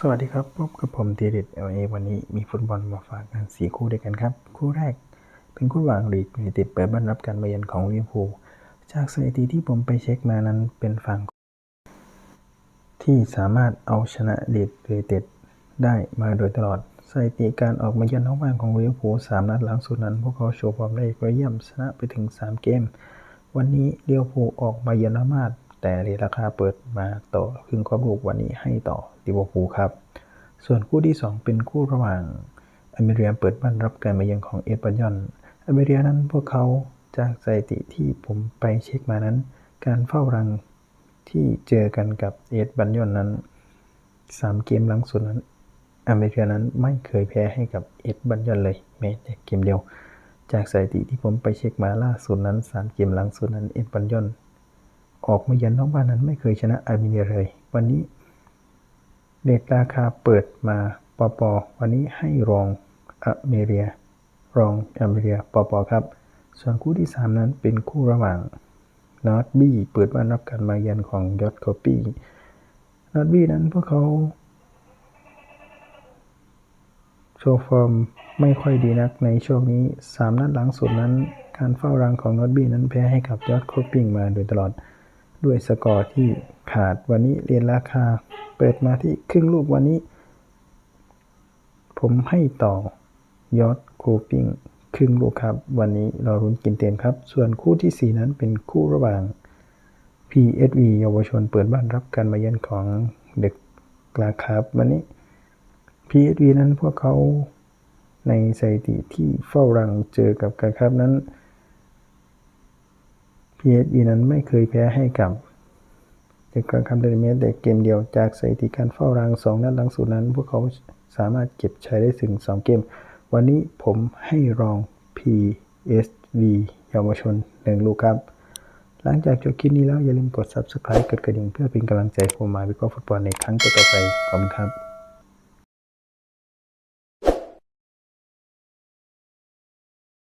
สวัสดีครับพบกับผมตีริดเอลเอวันนี้มีฟุตบอลมาฝากกันสี่คู่ด้วยกันครับ คู่แรกเป็นคู่ระหว่างลีดยูไนเต็ดเปิดบ้านรับการมาเยือนของลิเวอร์พูลจากสถิติที่ผมไปเช็คมานั้นเป็นฝั่งที่สามารถเอาชนะลีดยูไนเต็ดได้มาโดยตลอดสถิติการออกมาเยือนนอกบ้านของลิเวอร์พูลสามนัดหลังสุดนั้น พวกเขาโชว์ความได้ยอดเยี่ยมชนะไปถึง 3 เกม วันนี้ลิเวอร์พูลออกมาเยือนนอกบ้าน แต่เรทราคาเปิดมาต่อครึ่งความลูกวันนี้ให้ต่อลิเวอร์พูลครับ ส่วนคู่ที่ 2 เป็นคู่ระหว่างอเมริกาเปิดบ้านรับการมาเยือนของเอสปันยอนอเมริกานั้นพวกเขาจากสถิติที่ผมไปเช็คมานั้น การเฝ้ารังที่เจอกันกับเอสปันยอนนั้น 3 เกมหลังสุดนั้นอเมริกานั้นไม่เคยแพ้ให้กับเอ็ดบันยอนเลยแม้แต่เกมเดียว จากสถิติที่ผมไปเช็คมาล่าสุดนั้น 3 เกมหลังสุดนั้นเอ็ดบันยอน ออกมาเยือนนอกบ้านนั้นไม่เคยชนะอาร์เมเนียเลย วันนี้เรทราคาเปิดมาปอปอวันนี้ให้รองอเมเรีย รองอเมเรียปอปอครับ ส่วนคู่ที่ 3 นั้นเป็นคู่ระหว่างนอตบี้เปิดบ้านรับการมาเยือนของยอดโคปี้นอตบี้นั้นพวกเขาโชว์ฟอร์มไม่ค่อยดีนักในช่วงนี้ 3 นัดหลังสุดนั้น การเฝ้ารังของนอตบี้นั้นแพ้ให้กับยอดโคปิ้งมาโดยตลอด ด้วยสกอร์ที่ขาดวันนี้เรียนราคา เปิดมาที่ครึ่งลูกวันนี้ ผมให้ต่อยอดโคปิ้งครึ่งลูกครับ วันนี้เรารุ้นกินเต็มครับ ส่วนคู่ที่ 4 นั้นเป็นคู่ระหว่าง PSV เยาวชนเปิดบ้านรับการมาเยือนของเด็กกลาครับ วันนี้ PSV นั้นพวกเขาในสถิติที่เฝ้ารังเจอกับกาครับนั้น PSV นั้นไม่เคยแพ้ให้กับเด็กกลางคำเดนเมสแต่เกมเดียวจากสถิติการเฝ้ารังสองนัดหลังสุดนั้น พวกเขาสามารถเก็บชัยได้ถึง 2 เกม วันนี้ผมให้รอง PSV เยาวชนหนึ่งลูกครับหลังจากจบคลิปนี้แล้วอย่าลืมกด subscribe กดกระดิ่งเพื่อเป็นกำลังใจผมมาวิเคราะห์ฟุตบอลในครั้งต่อไปขอบคุณครับ